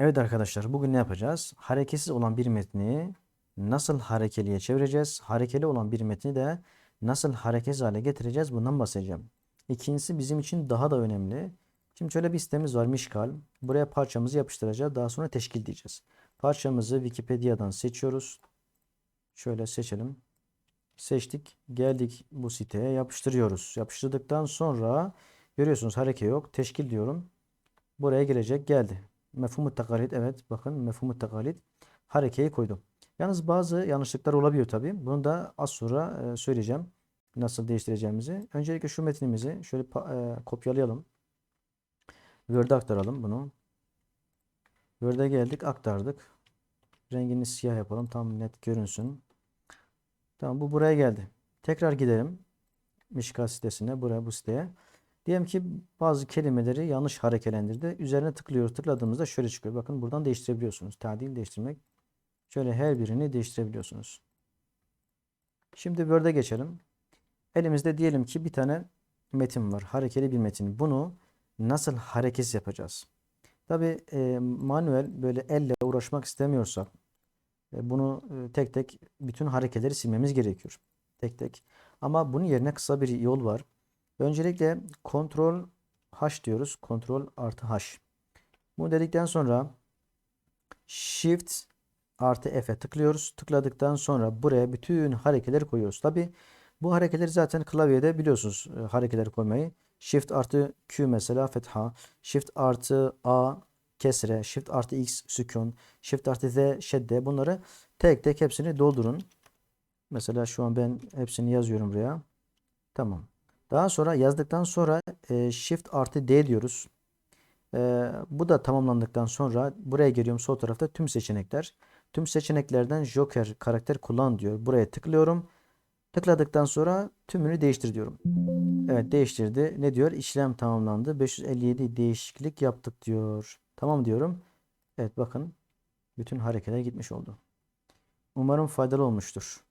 Evet arkadaşlar bugün ne yapacağız? Hareketsiz olan bir metni nasıl harekeliye çevireceğiz? Harekeli olan bir metni de nasıl hareketsiz hale getireceğiz? Bundan bahsedeceğim. İkincisi bizim için daha da önemli. Şimdi şöyle bir sitemiz var Mişkal. Buraya parçamızı yapıştıracağız. Daha sonra teşkil diyeceğiz. Parçamızı Wikipedia'dan seçiyoruz. Şöyle seçelim. Seçtik. Geldik bu siteye yapıştırıyoruz. Yapıştırdıktan sonra görüyorsunuz hareke yok. Teşkil diyorum. Buraya gelecek. Geldi. Mefhumu takalit. Evet bakın mefhumu takalit. Harekeyi koydum. Yalnız bazı yanlışlıklar olabiliyor tabii. Bunu da az sonra e, söyleyeceğim. Nasıl değiştireceğimizi. Öncelikle şu metnimizi şöyle e, kopyalayalım. Word'e aktaralım bunu. Word'e geldik aktardık. Rengini siyah yapalım. Tam net görünsün. Tamam bu buraya geldi. Tekrar gidelim. Mişka sitesine. Buraya bu siteye. Diyelim ki bazı kelimeleri yanlış harekelendirdi. Üzerine tıklıyoruz. Tıkladığımızda şöyle çıkıyor. Bakın buradan değiştirebiliyorsunuz. Tadil değiştirmek. Şöyle her birini değiştirebiliyorsunuz. Şimdi Word'e geçelim. Elimizde diyelim ki bir tane metin var. Harekeli bir metin. Bunu nasıl hareketsiz yapacağız? Tabi e, manuel böyle elle uğraşmak istemiyorsak e, bunu e, tek tek bütün hareketleri silmemiz gerekiyor. Tek tek. Ama bunun yerine kısa bir yol var. Öncelikle kontrol H diyoruz. Kontrol artı H. Bunu dedikten sonra Shift artı F'e tıklıyoruz. Tıkladıktan sonra buraya bütün hareketleri koyuyoruz. Tabi bu hareketleri zaten klavyede biliyorsunuz e, hareketleri koymayı. Shift artı Q mesela fetha. Shift artı A kesre. Shift artı X sükun. Shift artı Z şedde. Bunları tek tek hepsini doldurun. Mesela şu an ben hepsini yazıyorum buraya. Tamam. Daha sonra yazdıktan sonra e, Shift artı D diyoruz. E, bu da tamamlandıktan sonra buraya geliyorum sol tarafta tüm seçenekler. Tüm seçeneklerden Joker karakter kullan diyor. Buraya tıklıyorum. Tıkladıktan sonra tümünü değiştir diyorum. Evet değiştirdi. Ne diyor? İşlem tamamlandı. 557 değişiklik yaptık diyor. Tamam diyorum. Evet bakın bütün hareketler gitmiş oldu. Umarım faydalı olmuştur.